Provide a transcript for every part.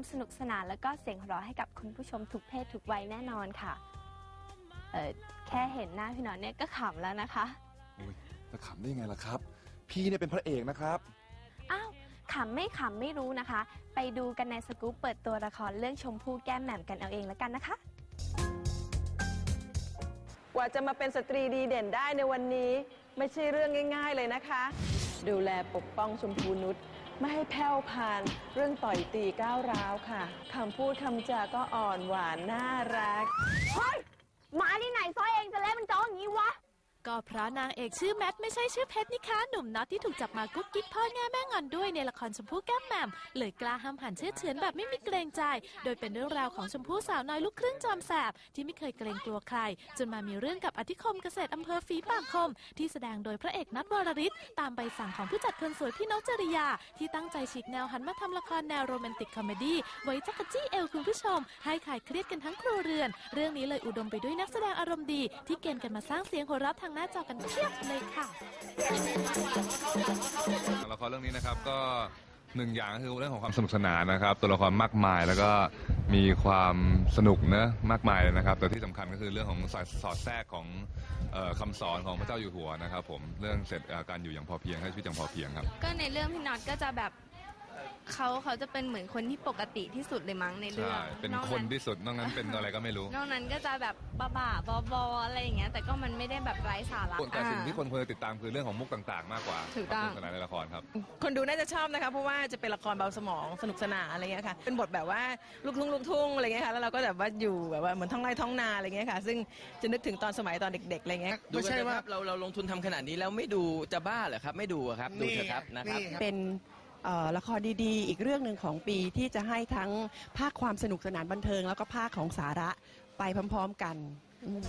ความสนุกสนานแล้วก็เสียงหัวเราะให้กับคุณผู้ชมทุกเพศทุกวัยแน่นอนค่ะ เออแค่เห็นหน้าพี่หนอนเนี่ยก็ขำแล้วนะคะอุ้ยจะขำได้ยังไงล่ะครับ พี่เนี่ยเป็นพระเอกนะครับ อ้าวขำไม่ขำไม่รู้นะคะ ไปดูกันในสกู๊ปเปิดตัวละครเรื่องชมพู่แก้มแหม่มกันเอาเองแล้วกันนะคะ กว่าจะมาเป็นสตรีดีเด่นได้ในวันนี้ ไม่ใช่เรื่องง่าย ๆ เลยนะคะ ดูแลปกป้องชมพูนุชไม่ให้แผ่วพานเรื่องต่อยตีก้าวร้าวค่ะคำพูดคำจาก็อ่อนหวานน่ารัก เฮ้ยหมาที่ไหนซอยเองจะเล่น ก็เพราะนางเอกชื่อแมทไม่ใช่ชื่อเพชรนี่คะหนุ่มน็อตที่ถูกจับมากุ๊กกิ๊กพ่อแง่แม่งอนด้วยในละครชมพู่แก้มแหม่มเลยกล้าห้ามหันเชื่อเฉือนแบบไม่มีเกรงใจ โดยเป็นเรื่องราวของชมพู่สาวน้อยลูกครึ่งจอมแสบที่ไม่เคยเกรงกลัวใคร จนมามีเรื่องกับอธิคมเกษตรอำเภอฝีปากคม ที่แสดงโดยพระเอกนัทวรริศตามใบสั่งของผู้จัดคนสวยพี่นกจริยา ที่ตั้งใจฉีกแนวหันมาทำละครแนวโรแมนติกคอมเมดี้ไว้จักรจี้เอวคุณผู้ชม ให้ขายเครียดกันทั้งครัวเรือน เรื่องนี้เลยอุดมไปด้วยนักแสดงอารมณ์ดี ที่เกณฑ์กันมาสร้างเสียงหัวเราะทางน้าจอกันเพียบเลยค่ะละครเรื่องนี้นะครับก็หนึ่งอย่างก็คือเรื่องของความสนุกสนานนะครับ ตัวละครมากมายแล้วก็มีความสนุกนะมากมายเลยนะครับ แต่ที่สำคัญก็คือเรื่องของสอดสอดแทรกของเอ่อคำสอนของพระเจ้าอยู่หัวนะครับ ผมเรื่องเสร็จเอ่อการอยู่อย่างพอเพียงให้ชีวิตอย่างพอเพียงครับ ก็ในเรื่องพี่น็อตก็จะแบบ เขาเขาจะเป็นเหมือนคนที่ปกติที่สุดเลยมั้งในเรื่อใช่งเป็นอกคนที่สุดนอกนั้นเป็นอะไรก็ไม่รู้นอกนั้นก็จะแบบบ้าๆบอๆอะไรอย่างเงี้ย แต่ก็มันไม่ได้แบบไร้สาระแต่สิ่งที่คนควรจะติดตามคือเรื่องของมุกต่างๆ มากกว่าถูกต้อง ความสนุกสนานในละครครับ คนดูน่าจะชอบนะคะ เพราะว่าจะเป็นละครเบาสมองสนุกสนานอะไรเงี้ยค่ะ เป็นบทแบบว่าลูกทุ่งลูกทุ่งอะไรเงี้ยค่ะ แล้วเราก็แบบว่าอยู่แบบว่าเหมือนท้องไร่ท้องนาอะไรเงี้ยค่ะ ซึ่งจะนึกถึงตอนสมัยตอนเด็กๆอะไรเงี้ยไม่ใช่ว่าเราเราลงทุนทำขนาดนี้แล้วไม่ดูจะบ้าเหรอครับ ไม่ดูอะครับ ดูเถอะครับนะครับ เป็นเอ่อ ละครดีๆ อีกเรื่องหนึ่งของปีที่จะให้ทั้งภาคความสนุกสนานบันเทิง แล้วก็ภาคของสาระไปพร้อมๆกันอืม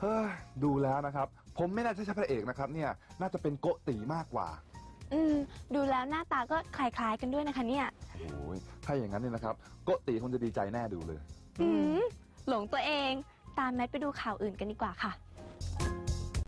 เฮ้ยดูแล้วนะครับ ผมไม่น่าจะใช่พระเอกนะครับเนี่ยน่าจะเป็นโกติมากกว่าอืม ดูแล้วหน้าตาก็คล้ายๆกันด้วยนะคะเนี่ย โอ้ยถ้าอย่างนั้นเนี่ยนะครับ โกติคงจะดีใจแน่ดูเลย อืม หลงตัวเอง ตามแมทไปดูข่าวอื่นกันดีกว่าค่ะ